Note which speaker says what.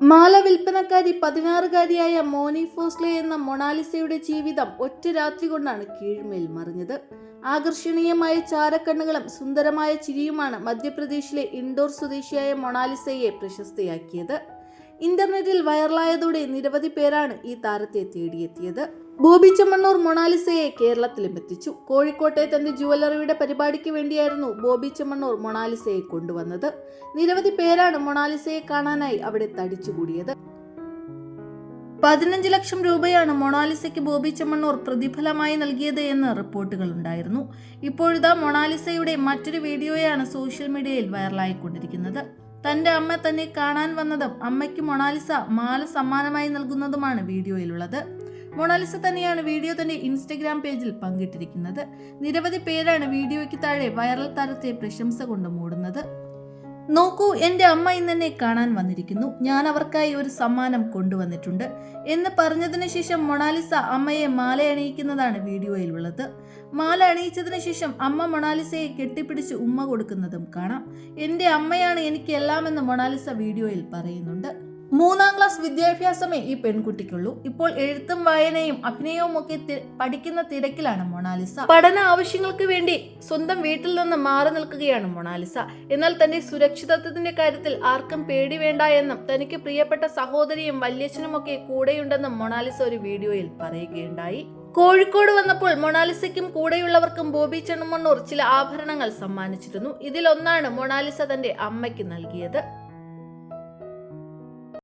Speaker 1: മാല വിൽപ്പനക്കാരി പതിനാറുകാരിയായ മോനി ഫോസ്ലെ എന്ന മൊണാലിസയുടെ ജീവിതം ഒറ്റ രാത്രി കൊണ്ടാണ് കീഴ്മേൽ മറിഞ്ഞത്. ആകർഷണീയമായ ചാരക്കണ്ണുകളും സുന്ദരമായ ചിരിയുമാണ് മധ്യപ്രദേശിലെ ഇൻഡോർ സ്വദേശിയായ മൊണാലിസയെ പ്രശസ്തയാക്കിയത്. ഇന്റർനെറ്റിൽ വൈറലായതോടെ നിരവധി പേരാണ് ഈ താരത്തെ തേടിയെത്തിയത്. ബോബി ചെമ്മണ്ണൂർ മൊണാലിസയെ കേരളത്തിലും എത്തിച്ചു. കോഴിക്കോട്ടെ തന്റെ ജുവലറിയുടെ പരിപാടിക്ക് വേണ്ടിയായിരുന്നു ബോബി ചെമ്മണ്ണൂർ മൊണാലിസയെ കൊണ്ടുവന്നത്. നിരവധി പേരാണ് മൊണാലിസയെ കാണാനായി അവിടെ തടിച്ചുകൂടിയത്. പതിനഞ്ച് ലക്ഷം രൂപയാണ് മൊണാലിസയ്ക്ക് ബോബി ചെമ്മണ്ണൂർ പ്രതിഫലമായി നൽകിയത് എന്ന് റിപ്പോർട്ടുകൾ ഉണ്ടായിരുന്നു. ഇപ്പോഴിതാ മൊണാലിസയുടെ മറ്റൊരു വീഡിയോയാണ് സോഷ്യൽ മീഡിയയിൽ വൈറലായിക്കൊണ്ടിരിക്കുന്നത്. തന്റെ അമ്മ തന്നെ കാണാൻ വന്നതും അമ്മയ്ക്ക് മൊണാലിസ മാല സമ്മാനമായി നൽകുന്നതുമാണ് വീഡിയോയിലുള്ളത്. മൊണാലിസ തന്നെയാണ് വീഡിയോ തന്റെ ഇൻസ്റ്റഗ്രാം പേജിൽ പങ്കിട്ടിരിക്കുന്നത്. നിരവധി പേരാണ് വീഡിയോയ്ക്ക് താഴെ വൈറൽ താരത്തെ പ്രശംസ കൊണ്ട് മൂടുന്നത്. നോക്കൂ എന്റെ അമ്മ ഇന്ന് എന്നെ കാണാൻ വന്നിരിക്കുന്നു. ഞാൻ അവർക്കായി ഒരു സമ്മാനം കൊണ്ടുവന്നിട്ടുണ്ട്. എന്ന് പറഞ്ഞതിന് ശേഷം മൊണാലിസ അമ്മയെ മാല അണിയിക്കുന്നതാണ് വീഡിയോയിൽ ഉള്ളത് മാല അണിയിച്ചതിന് ശേഷം അമ്മ മൊണാലിസയെ കെട്ടിപ്പിടിച്ച് ഉമ്മ കൊടുക്കുന്നതും കാണാം. എന്റെ അമ്മയാണ് എനിക്ക് എല്ലാമെന്ന് മൊണാലിസ വീഡിയോയിൽ പറയുന്നുണ്ട്. മൂന്നാം ക്ലാസ് വിദ്യാഭ്യാസമേ ഈ പെൺകുട്ടിക്കുള്ളൂ. ഇപ്പോൾ എഴുത്തും വായനയും അഭിനയവും ഒക്കെ പഠിക്കുന്ന തിരക്കിലാണ് മൊണാലിസ. പഠന ആവശ്യങ്ങൾക്ക് വേണ്ടി സ്വന്തം വീട്ടിൽ നിന്ന് മാറി നിൽക്കുകയാണ് മൊണാലിസ. എന്നാൽ തന്റെ സുരക്ഷിതത്വത്തിന്റെ കാര്യത്തിൽ ആർക്കും പേടി വേണ്ട എന്നും തനിക്ക് പ്രിയപ്പെട്ട സഹോദരിയും വല്യച്ഛനുമൊക്കെ കൂടെയുണ്ടെന്നും മൊണാലിസ ഒരു വീഡിയോയിൽ പറയുകയുണ്ടായി. കോഴിക്കോട് വന്നപ്പോൾ മൊണാലിസയ്ക്കും കൂടെയുള്ളവർക്കും ബോബി ചെണ്ണമണ്ണൂർ ചില ആഭരണങ്ങൾ സമ്മാനിച്ചിരുന്നു. ഇതിലൊന്നാണ് മൊണാലിസ തന്റെ അമ്മയ്ക്ക് നൽകിയത്.